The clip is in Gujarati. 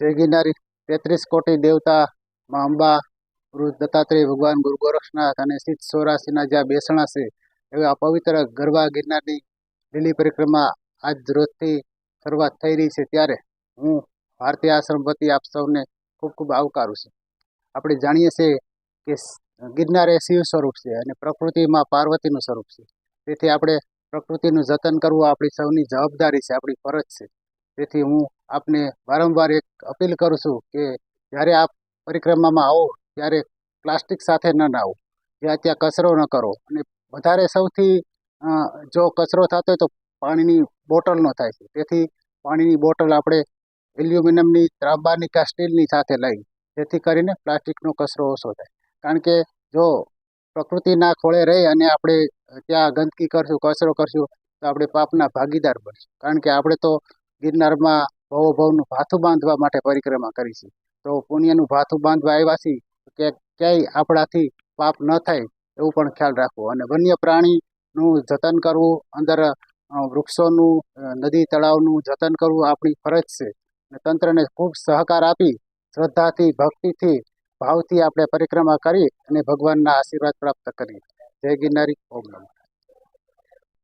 જય ગિરનારી તેત્રીસ કોટી દેવતા મા અંબા, ગુરુ દત્તાત્રેય ભગવાન ગુરુ ગોરક્ષનાથ અને સિદ્ધ સૌરાશીના જ્યાં બેસણા છે, એવા પવિત્ર ગરબા ગિરનારની લીલી પરિક્રમા આજ રોજથી શરૂઆત થઈ રહી છે. ત્યારે હું ભારતીય આશ્રમ વતી આપ સૌને ખૂબ ખૂબ આવકારું છું. આપણે જાણીએ છીએ કે ગિરનાર એ શિવ સ્વરૂપ છે અને પ્રકૃતિમાં પાર્વતીનું સ્વરૂપ છે. તેથી આપણે પ્રકૃતિનું જતન કરવું આપણી સૌની જવાબદારી છે, આપણી ફરજ છે. તેથી હું આપને વારંવાર એક અપીલ કરું છું કે જ્યારે આપ પરિક્રમામાં આવો, ત્યારે પ્લાસ્ટિક સાથે ન આવો જ્યાં ત્યાં કચરો ન કરો. અને વધારે સૌથી જો કચરો થતો હોય તો પાણીની બોટલનો થાય. છે તેથી પાણીની બોટલ આપણે એલ્યુમિનિયમની, ત્રાંબાની કે સ્ટીલની સાથે લઈ, જેથી કરીને પ્લાસ્ટિકનો કચરો ઓછો થાય. કારણ કે જો પ્રકૃતિના ખોળે રહી અને આપણે ત્યાં ગંદકી કરશું, કચરો કરશું, તો આપણે પાપના ભાગીદાર બનશું. કારણ કે આપણે તો ગિરનારમાં ભવો ભવનું ભાથું બાંધવા માટે પરિક્રમા કરી તો પુણ્યનું ભાથું બાંધવા આવ્યા છીએ કે ક્યાંય આપણાથી પાપ ન થાય એવું પણ ખ્યાલ રાખવો. અને વન્ય પ્રાણીનું જતન કરવું, અંદર વૃક્ષોનું નદી તળાવનું જતન કરવું આપણી ફરજ છે. અને તંત્રને ખૂબ સહકાર આપી, શ્રદ્ધાથી, ભક્તિથી, ભાવથી આપણે પરિક્રમા કરી અને ભગવાનના આશીર્વાદ પ્રાપ્ત કરીએ. જય ગિરનારી, ઓમ નમઃ.